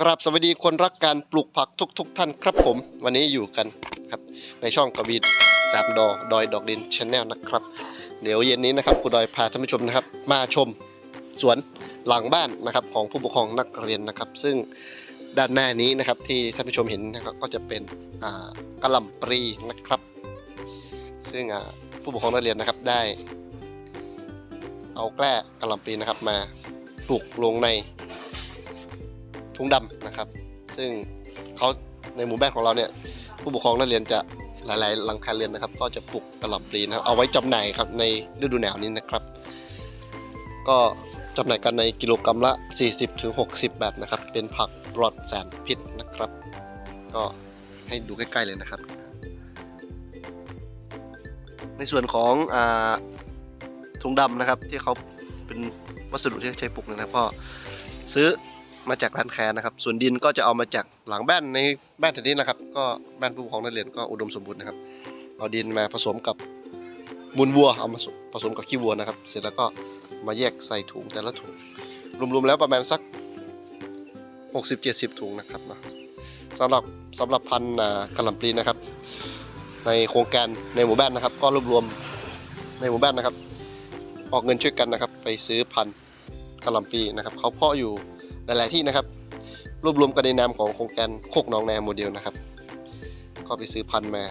กราบสวัสดีคนรักการปลูกผักทุกๆท่านครับผม วันนี้อยู่กันครับในช่องกวีสามดอดอยดอกดินชาแนลนะครับ เดี๋ยวเย็นนี้นะครับครูดอยพาท่านผู้ชมนะครับ มาชมสวนหลังบ้านนะครับของผู้ปกครองนักเรียนนะครับ ซึ่งด้านหน้านี้นะครับที่ท่านผู้ชมเห็นนะครับก็จะเป็นกระหล่ำปลีนะครับ ซึ่งผู้ปกครองนักเรียนนะครับได้ เอาแกล้กระหล่ำปลีนะครับมาปลูกลงใน ถุงดำนะครับ ซึ่งเขาในหมู่บ้านของเราเนี่ยผู้ปกครองนักเรียนจะหลายๆหลังคาเรือนนะครับ ก็จะปลูกกระหล่ำปลีนะครับเอาไว้จำหน่ายครับในฤดูหนาวนี้นะครับ ก็จำหน่ายกันในกิโลกรัมละ 40-60 บาทนะครับ เป็นผักปลอดสารพิษนะครับ ก็ให้ดูใกล้ๆเลยนะครับ ในส่วนของอถุงดำนะครับที่เขาเป็นวัสดุที่ใช้ปลูกนะครับก็ซื้อ มาจากร้านแคร์นะครับ ส่วนดินก็จะเอามาจากหลังแบ้นในแบ้นแถวนี้นะครับ ก็แบ้นผู้ปกครองนักเรียนก็อุดมสมบูรณ์นะครับ เอาดินมาผสมกับมูลวัวเอามาผสมกับขี้วัวนะครับ เสร็จแล้วก็มาแยกใส่ถุงแต่ละถุง รวมๆแล้วประมาณสัก 60-70 ถุงนะครับนะสำหรับสำหรับพันธุ์กระหล่ำปลีนะครับ ในโครงการในหมู่บ้านนะครับ ก็รวบรวมในหมู่บ้านนะครับ ออกเงินช่วยกันนะครับ ไปซื้อพันธุ์กระหล่ำปลีนะครับเขาเพาะอยู่ หลาย ๆ ที่นะครับ รวบรวมกันในนามของโครงการโคกหนองนาโมเดลนะครับ ก็ไปซื้อพันธุ์มา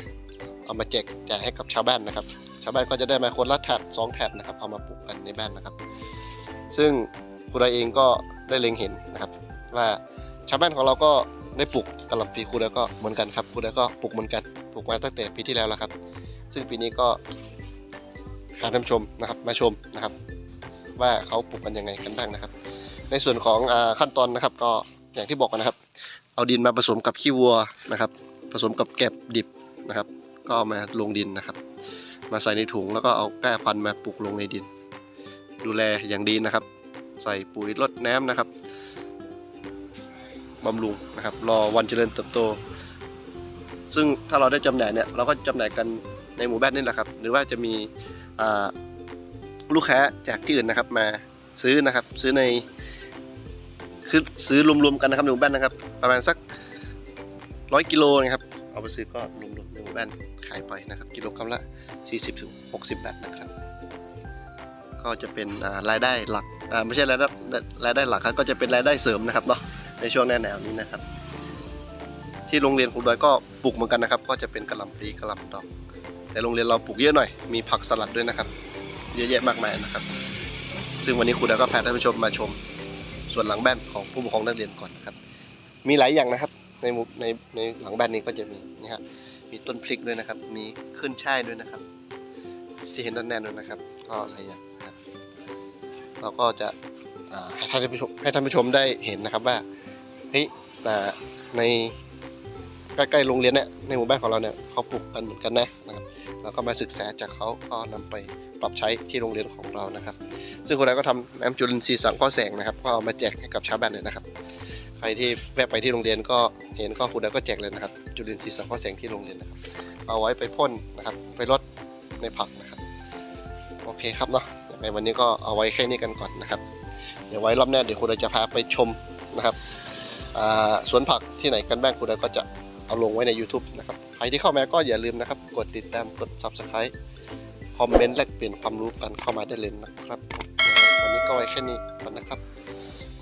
เอามาแจกจ่ายให้กับชาวบ้านนะครับ ชาวบ้านก็จะได้มาคนละแถบสองแถบนะครับเอามาปลูกกันในบ้านนะครับ ซึ่งครูดอยเองก็ได้เล็งเห็นนะครับ ว่าชาวบ้านของเราก็ได้ปลูกกะหล่ำปีครูดอยก็เหมือนกันครับครูดอยก็ปลูกเหมือนกันปลูกมาตั้งแต่ปีที่แล้วแล้วครับ ซึ่งปีนี้ก็พาท่านชมนะครับมาชมนะครับ ว่าเขาปลูกกันยังไงกันบ้างนะครับ ในส่วนของอขั้นตอนนะครับ ก็อย่างที่บอกนะครับ เอาดินมาผสมกับขี้วัวนะครับ ผสมกับแกบดิบนะครับ ก็เอามาลงดินนะครับ มาใส่ในถุงแล้วก็เอาแก้พันธุ์มาปลูกลงในดิน ดูแลอย่างดีนะครับ ใส่ปุ๋ยรดน้ำนะครับบำรุงนะครับ รอวันเจริญเติบโต ซึ่งถ้าเราได้จำหน่ายเนี่ยเราก็จำหน่ายกันในหมู่บ้านนี่แหละครับ หรือว่าจะมีลูกค้าจากที่อื่นนะครับมาซื้อนะครับ ซื้อใน คือซื้อรวมๆกันนะครับในหมู่บ้านนะครับ ประมาณสักร้อยกิโลนะครับเอาไปซื้อก็รวมๆในหมู่บ้านขายไปนะครับ กิโลกรัมละ 40ถึง60 บาทนะครับ ก็จะเป็นรายได้หลักไม่ใช่รายได้รายได้หลักครับก็จะเป็นรายได้เสริมนะครับเนาะในช่วงหน้าหนาวนี้นะครับ ที่โรงเรียนครูดอยก็ปลูกเหมือนกันนะครับ ก็จะเป็นกระหล่ำปลีกระหล่ำดอก แต่โรงเรียนเราปลูกเยอะหน่อยมีผักสลัดด้วยนะครับ เยอะแยะมากมายนะครับ ซึ่งวันนี้ครูดอยก็พาท่านผู้ชมมาชม ส่วนหลังแบนของผู้ปกครองนักเรียนก่อนนะครับ มีหลายอย่างนะครับ ในในในหลังแบนนี้ก็จะมีนี่ครับมีต้นพริกด้วยนะครับ มีขึ้นช่ายด้วยนะครับ ที่เห็นด้านหน้าด้วยนะครับ ก็หลายอย่างนะครับเราก็จะให้ท่านผู้ชมให้ท่านผู้ชมได้เห็นนะครับว่าเฮ้ยอ่ในใกล้ๆโรงเรียนเนี่ยในหมู่บ้านของเราเนี่ยเขาปลูกกันเหมือนกันนะนะครับ เราก็มาศึกษาจากเขาก็นำไปปรับใช้ที่โรงเรียนของเรานะครับ ซึ่งคนนั้นก็ทำน้ำจุลินทรีย์สังเคราะห์แสงนะครับ ก็เอามาแจกให้กับชาวบ้านเลยนะครับ ใครที่แวะไปที่โรงเรียนก็เห็นก็คุณก็แจกเลยนะครับ จุลินทรีย์สังเคราะห์แสงที่โรงเรียนนะครับ เอาไว้ไปพ่นนะครับ ไปรดในผักนะครับ โอเคครับเนาะยังไงวันนี้ก็เอาไว้แค่นี้กันก่อนนะครับ เดี๋ยวไว้รอบหน้าเดี๋ยวคุณจะพาไปชมนะครับสวนผักที่ไหนกันบ้างคุณก็จะ เอาลงไว้ใน YouTube นะครับ ใครที่เข้ามาก็อย่าลืมนะครับ กดติดตามกด Subscribe คอมเมนต์แลกเปลี่ยนความรู้กันเข้ามาได้เลยนะครับ วันนี้ก็ไว้แค่นี้ก่อนนะครับ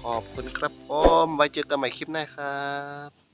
ขอบคุณครับผมไว้เจอกันใหม่คลิปหน้าครับ